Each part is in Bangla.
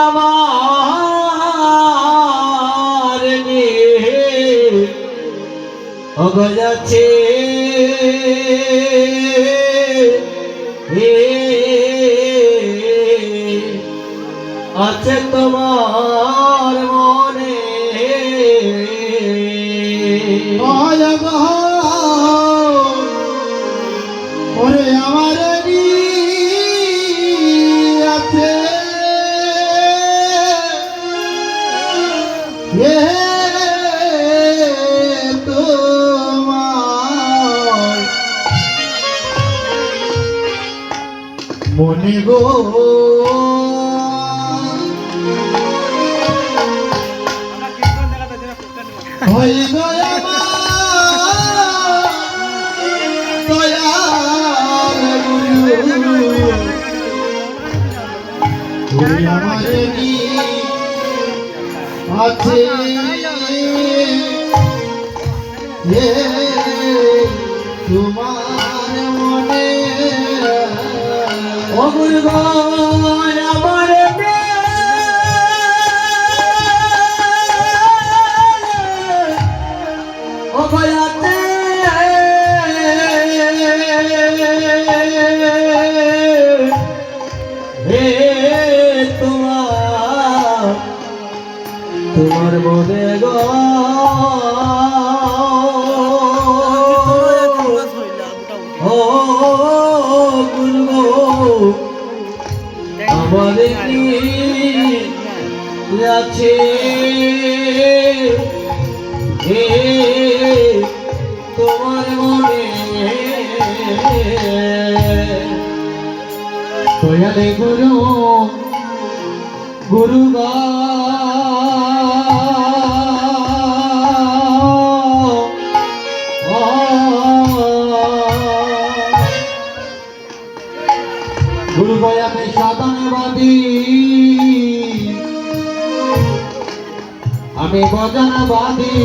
আমার অগজাছে আছে তোমার মনে হয়ে নি আছে এ অগুর আমার অগয়াতে হে তোমার তোমার মনে ও কি আছে। হে তোমার মনে। দয়ালে গুরু গুরু গা গুরু গয়াতে সাধনবাদী। আমি বজনবাদী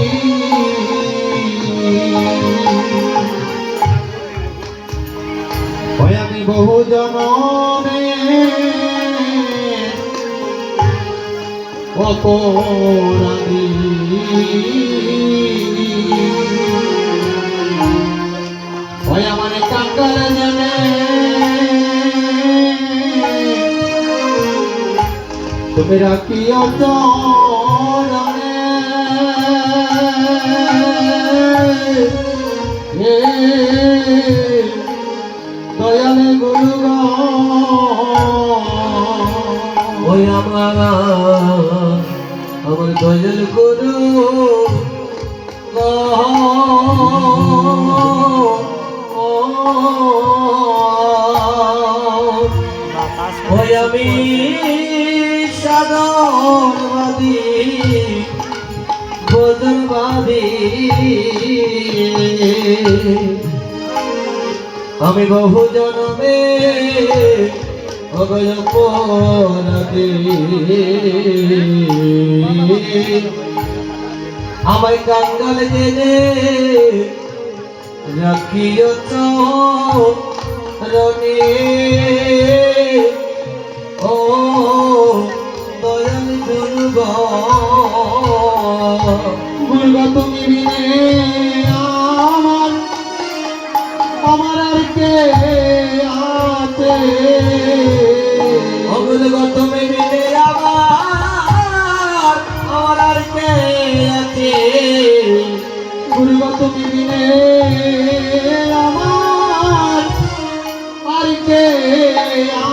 ওই আমি বহু জনমে অপরাধী। ওই আমার কাকার জানে তুমি রাখিও চরণে দয়ালে গুরু ওই আমার আমার দয়াল গুরু আমি আমি বহু জনমে আমায় কাঙ্গাল জেনে রাখিও রনে দুর্গ, তুমি আমার আমার আর কে আছে? আমার আমার আর কে আছে? দুর্গ, তুমি আমার, আর কে আছে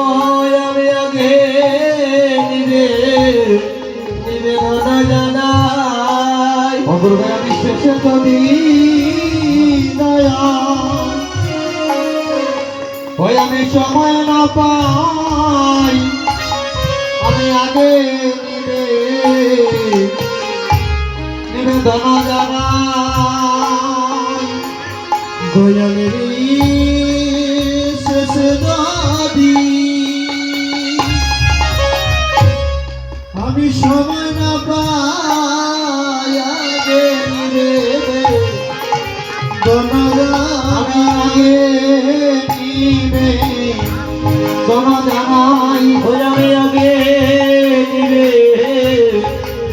নাই। আমি আগে নিবেদন জানাই। দয়ালের কোনো জানাই আমি আগে দিবে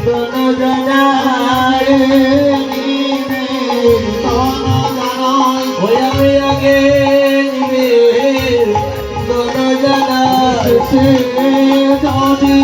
কোনো জানাই কোনো জানাই আমি আগে দিবে কোনো জানাই সে যদি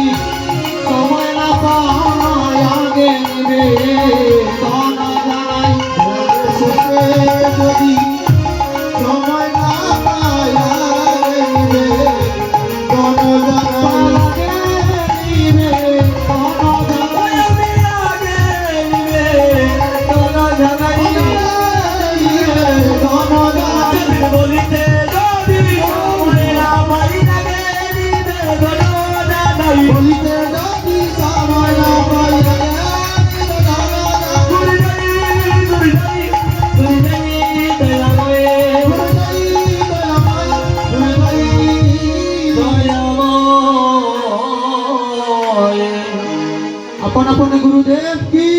আপন আপন গুরুদেব কি?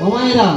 ও মায়েরা